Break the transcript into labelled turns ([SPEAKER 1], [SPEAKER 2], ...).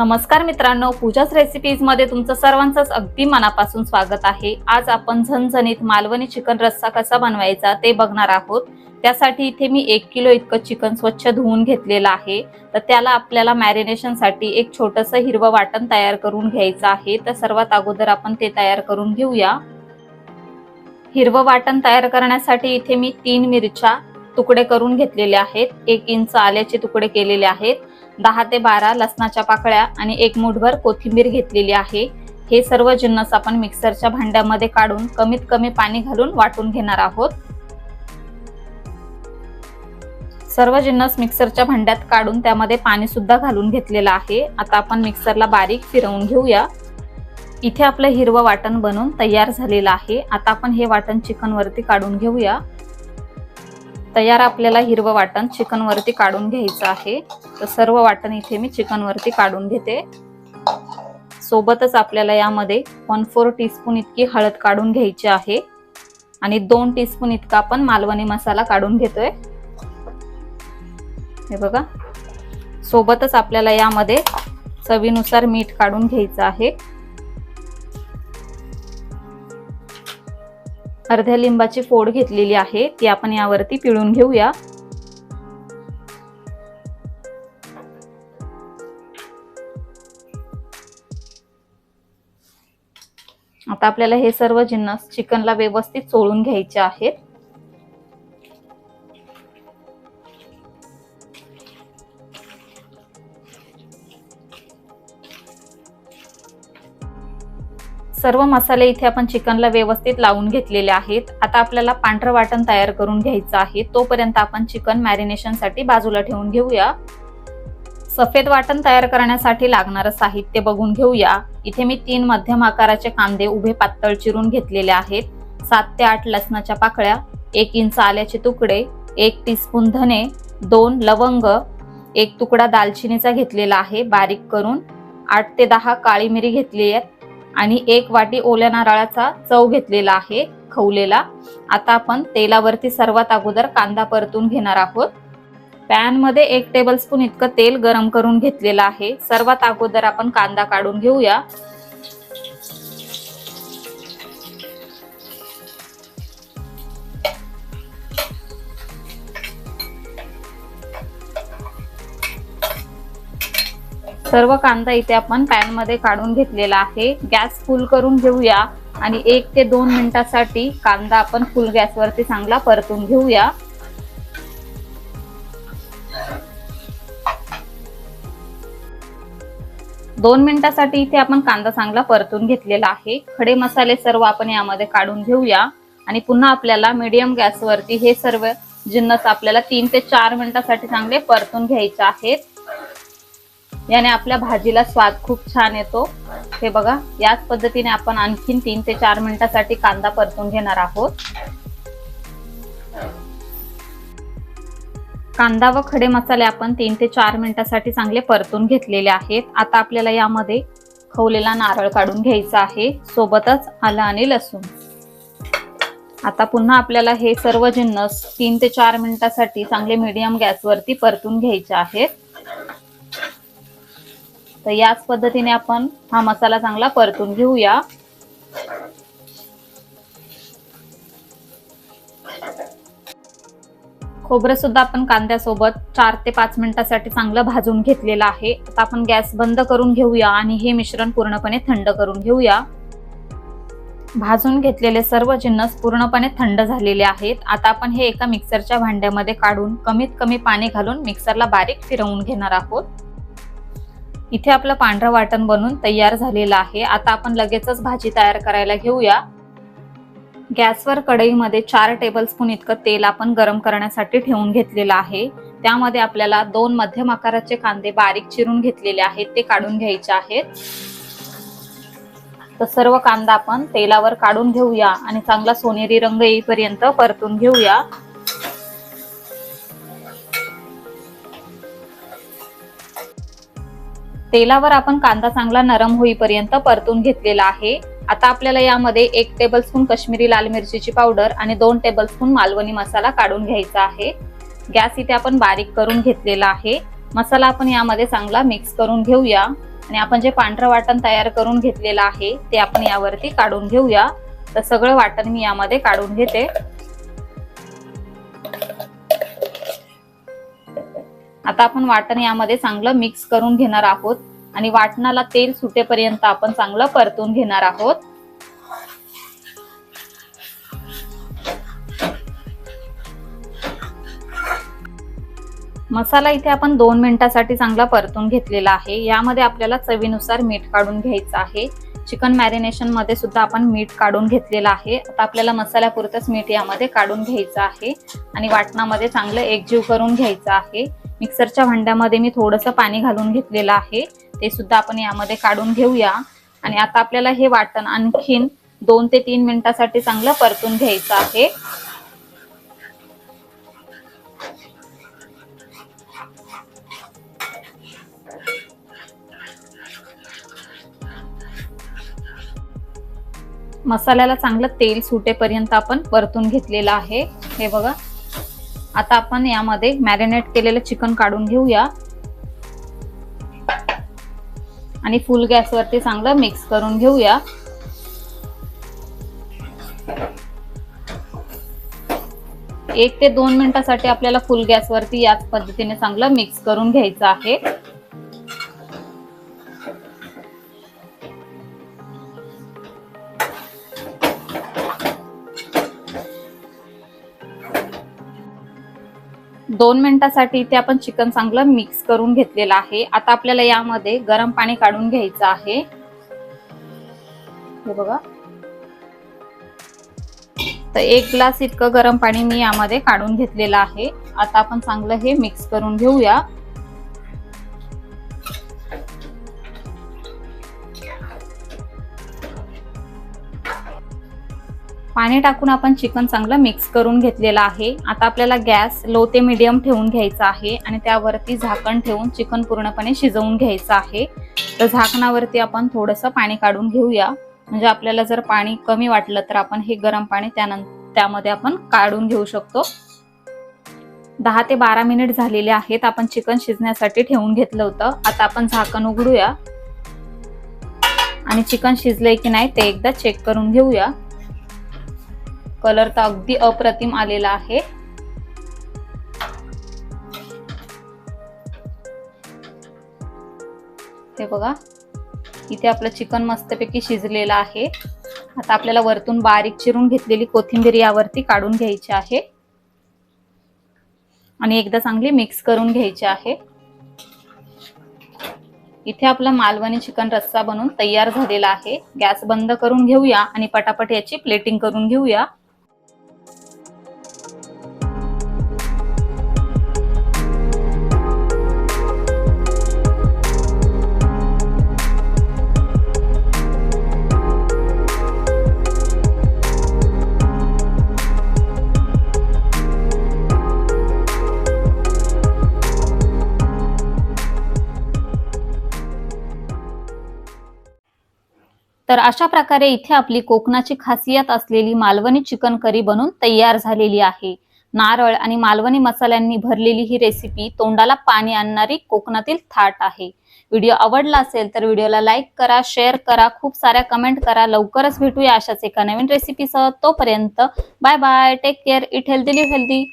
[SPEAKER 1] नमस्कार मित्रांनो पूजाच रेसिपीजमध्ये तुमचं सर्वांचंच अगदी मनापासून स्वागत आहे. आज आपण झणझणीत मालवणी चिकन रस्सा कसा बनवायचा ते बघणार आहोत. त्यासाठी इथे मी एक किलो इतकं चिकन स्वच्छ धुवून घेतलेलं आहे. तर त्याला आपल्याला मॅरिनेशनसाठी एक छोटंसं हिरवं वाटण तयार करून घ्यायचं आहे. तर सर्वात अगोदर आपण ते तयार करून घेऊया. हिरवं वाटण तयार करण्यासाठी इथे मी तीन मिरच्या तुकडे करून घेतलेले आहेत. एक इंच आल्याचे तुकडे केलेले आहेत. दहा ते बारा लसणाच्या पाकळ्या आणि एक मुठभर कोथिंबीर घेतलेली आहे. हे सर्व जिन्नस आपण मिक्सरच्या भांड्यामध्ये काढून कमीत कमी पाणी घालून वाटून घेणार आहोत. सर्व जिन्नस मिक्सरच्या भांड्यात काढून त्यामध्ये पाणी सुद्धा घालून घेतलेलं आहे. आता आपण मिक्सरला बारीक फिरवून घेऊया. इथे आपलं हिरवं वाटण बनवून तयार झालेलं आहे. आता आपण हे वाटण चिकन वरती काढून घेऊया. तयार आपल्याला हिरवं वाटण चिकनवरती काढून घ्यायचं आहे. तर सर्व वाटण इथे मी चिकनवरती काढून घेते. सोबतच आपल्याला यामध्ये वन फोर टीस्पून इतकी हळद काढून घ्यायची आहे. आणि दोन टीस्पून इतका आपण मालवणी मसाला काढून घेतोय. हे बघा. सोबतच आपल्याला यामध्ये चवीनुसार मीठ काढून घ्यायचं आहे. अर्ध्या लिंबाची फोड घेतलेली आहे ती आपण यावरती पिळून घेऊया. आता आपल्याला हे सर्व जिन्नस चिकनला व्यवस्थित चोळून घ्यायचे आहेत. सर्व मसाले इथे आपण चिकनला व्यवस्थित लावून घेतलेले आहेत. आता आपल्याला पांढरं वाटण तयार करून घ्यायचं आहे. तोपर्यंत आपण चिकन मॅरिनेशनसाठी बाजूला ठेवून घेऊया. सफेद वाटण तयार करण्यासाठी लागणारं साहित्य बघून घेऊया. इथे मी तीन मध्यम आकाराचे कांदे उभे पातळ चिरून घेतलेले आहेत. सात ते आठ लसणाच्या पाकळ्या एक इंच आल्याचे तुकडे एक टीस्पून धने दोन लवंग एक तुकडा दालचिनीचा घेतलेला आहे बारीक करून. आठ ते दहा काळी मिरी घेतली आहे आणि एक वाटी ओल्या नारळाचा चव घेतलेला आहे खवलेला. आता आपण तेलावरती सर्वात अगोदर कांदा परतून घेणार आहोत. पॅनमध्ये एक टेबल स्पून इतकं तेल गरम करून घेतलेलं आहे. सर्वात अगोदर आपण कांदा काढून घेऊया. सर्व कांदा इथे आपण पॅनमध्ये काढून घेतलेला आहे. गॅस फुल करून घेऊया आणि एक ते दोन मिनिटासाठी कांदा आपण फुल गॅसवरती चांगला परतून घेऊया. दोन मिनिटासाठी इथे आपण कांदा चांगला परतून घेतलेला आहे. खडे मसाले सर्व आपण यामध्ये काढून घेऊया. आणि पुन्हा आपल्याला मीडियम गॅसवरती हे सर्व जिन्नस आपल्याला तीन ते चार मिनिटासाठी चांगले परतून घ्यायचे आहेत. याने आपल्या भाजीला स्वाद खूप छान येतो. हे बघा याच पद्धतीने आपण आणखीन तीन ते चार मिनिटासाठी कांदा परतून घेणार आहोत. कांदा व खडे मसाले आपण तीन ते चार मिनिटासाठी चांगले परतून घेतलेले आहेत. आता आपल्याला यामध्ये खवलेला नारळ काढून घ्यायचा आहे. सोबतच आलं आणि लसूण. आता पुन्हा आपल्याला हे सर्व जिन्नस तीन ते चार मिनिटासाठी चांगले मीडियम गॅसवरती परतून घ्यायचे आहेत. तर याच पद्धतीने आपण हा मसाला चांगला परतून घेऊया. खोबरं सुद्धा आपण कांद्यासोबत चार ते पाच मिनिटासाठी चांगलं भाजून घेतलेलं आहे. आता आपण गॅस बंद करून घेऊया आणि हे मिश्रण पूर्णपणे थंड करून घेऊया. भाजून घेतलेले सर्व जिन्नस पूर्णपणे थंड झालेले आहेत. आता आपण हे एका मिक्सरच्या भांड्यामध्ये काढून कमीत कमी पाणी घालून मिक्सरला बारीक फिरवून घेणार आहोत. इथे आपलं पांढरं वाटण बनून तयार झालेलं आहे. आता आपण लगेचच भाजी तयार करायला घेऊया. गॅसवर कढईमध्ये चार टेबलस्पून इतकं तेल आपण गरम करण्यासाठी ठेवून घेतलेलं आहे. त्यामध्ये आपल्याला दोन मध्यम आकाराचे कांदे बारीक चिरून घेतलेले आहेत ते काढून घ्यायचे आहेत. तर सर्व कांदा आपण तेलावर काढून घेऊया आणि चांगला सोनेरी रंग येईपर्यंत परतून घेऊया. तेलावर आपण कांदा चांगला नरम होईपर्यंत परतून घेतलेला आहे. आता आपल्याला यामध्ये एक टेबलस्पून कश्मीरी लाल मिरचीची पावडर आणि दोन टेबलस्पून मालवणी मसाला काढून घ्यायचा आहे. गॅस इथे आपण बारीक करून घेतलेला आहे. मसाला आपण यामध्ये चांगला मिक्स करून घेऊया. आणि आपण जे पांढरं वाटण तयार करून घेतलेलं आहे ते आपण यावरती काढून घेऊया. तर सगळं वाटण मी यामध्ये काढून घेते. आता आपण वाटण यामध्ये चांगलं मिक्स करून घेणार आहोत. आणि वाटणाला तेल सुटेपर्यंत आपण चांगलं परतून घेणार आहोत. मसाला इथे आपण दोन मिनिटासाठी चांगला परतून घेतलेला आहे. यामध्ये आपल्याला चवीनुसार मीठ काढून घ्यायचं आहे. चिकन मॅरिनेशनमध्ये सुद्धा आपण मीठ काढून घेतलेलं आहे. आता आपल्याला मसाल्यापुरतच मीठ यामध्ये काढून घ्यायचं आहे. आणि वाटणामध्ये चांगलं एकजीव करून घ्यायचं आहे. मिक्सरच्या भांड्यामध्ये मी थोडंसं पाणी घालून घेतलेलं आहे. ते सुद्धा आपण यामध्ये काढून घेऊया. आणि आता आपल्याला हे वाटण आणखीन दोन ते तीन मिनिटासाठी चांगलं परतून घ्यायचं आहे. मसाल्याला चांगलं तेल सुटेपर्यंत आपण परतून घेतलेलं आहे. हे बघा. आता आपण यामध्ये मॅरिनेट केलेलं चिकन काढून घेऊया. आणि फुल गॅसवरती चांगलं मिक्स करून घेऊया. एक ते दोन मिनिटासाठी आपल्याला फुल गॅसवरती याच पद्धतीने चांगलं मिक्स करून घ्यायचं आहे. दोन मिनिटासाठी इथे आपण चिकन चांगलं मिक्स करून घेतलेलं आहे. आता आपल्याला यामध्ये गरम पाणी काढून घ्यायचं आहे. हे बघा. तर एक ग्लास इतकं गरम पाणी मी यामध्ये काढून घेतलेलं आहे. आता आपण चांगलं हे मिक्स करून घेऊया. पाणी टाकून आपण चिकन चांगलं मिक्स करून घेतलेलं आहे. आता आपल्याला गॅस लो ते मिडियम ठेवून घ्यायचा आहे आणि त्यावरती झाकण ठेवून चिकन पूर्णपणे शिजवून घ्यायचं आहे. तर झाकणावरती आपण थोडंसं पाणी काढून घेऊया. म्हणजे आपल्याला जर पाणी कमी वाटलं तर आपण हे गरम पाणी त्यानंतर त्यामध्ये आपण काढून घेऊ शकतो. दहा ते बारा मिनिट झालेले आहेत आपण चिकन शिजण्यासाठी ठेवून घेतलं होतं. आता आपण झाकण उघडूया. आणि चिकन शिजलंय की नाही ते एकदा चेक करून घेऊया. कलर तर अगदी अप्रतिम आलेला आहे. हे बघा इथे आपलं चिकन मस्तपैकी शिजलेलं आहे. आता आपल्याला वरतून बारीक चिरून घेतलेली कोथिंबीर यावरती काढून घ्यायची आहे. आणि एकदा चांगली मिक्स करून घ्यायची आहे. इथे आपला मालवणी चिकन रस्सा बनवून तयार झालेला आहे. गॅस बंद करून घेऊया आणि पटापट याची प्लेटिंग करून घेऊया. तर अशा प्रकारे इथे आपली कोकणाची खासियत असलेली मालवणी चिकन करी बनून तयार झालेली आहे. नारळ आणि मालवणी मसाल्यांनी भरलेली ही रेसिपी तोंडाला पाणी आणणारी कोकणातील थाट आहे. व्हिडिओ आवडला असेल तर व्हिडिओला लाईक करा शेअर करा खूप साऱ्या कमेंट करा. लवकरच भेटूया अशाच एका नवीन रेसिपीसह तोपर्यंत bye bye take care eat healthy live healthy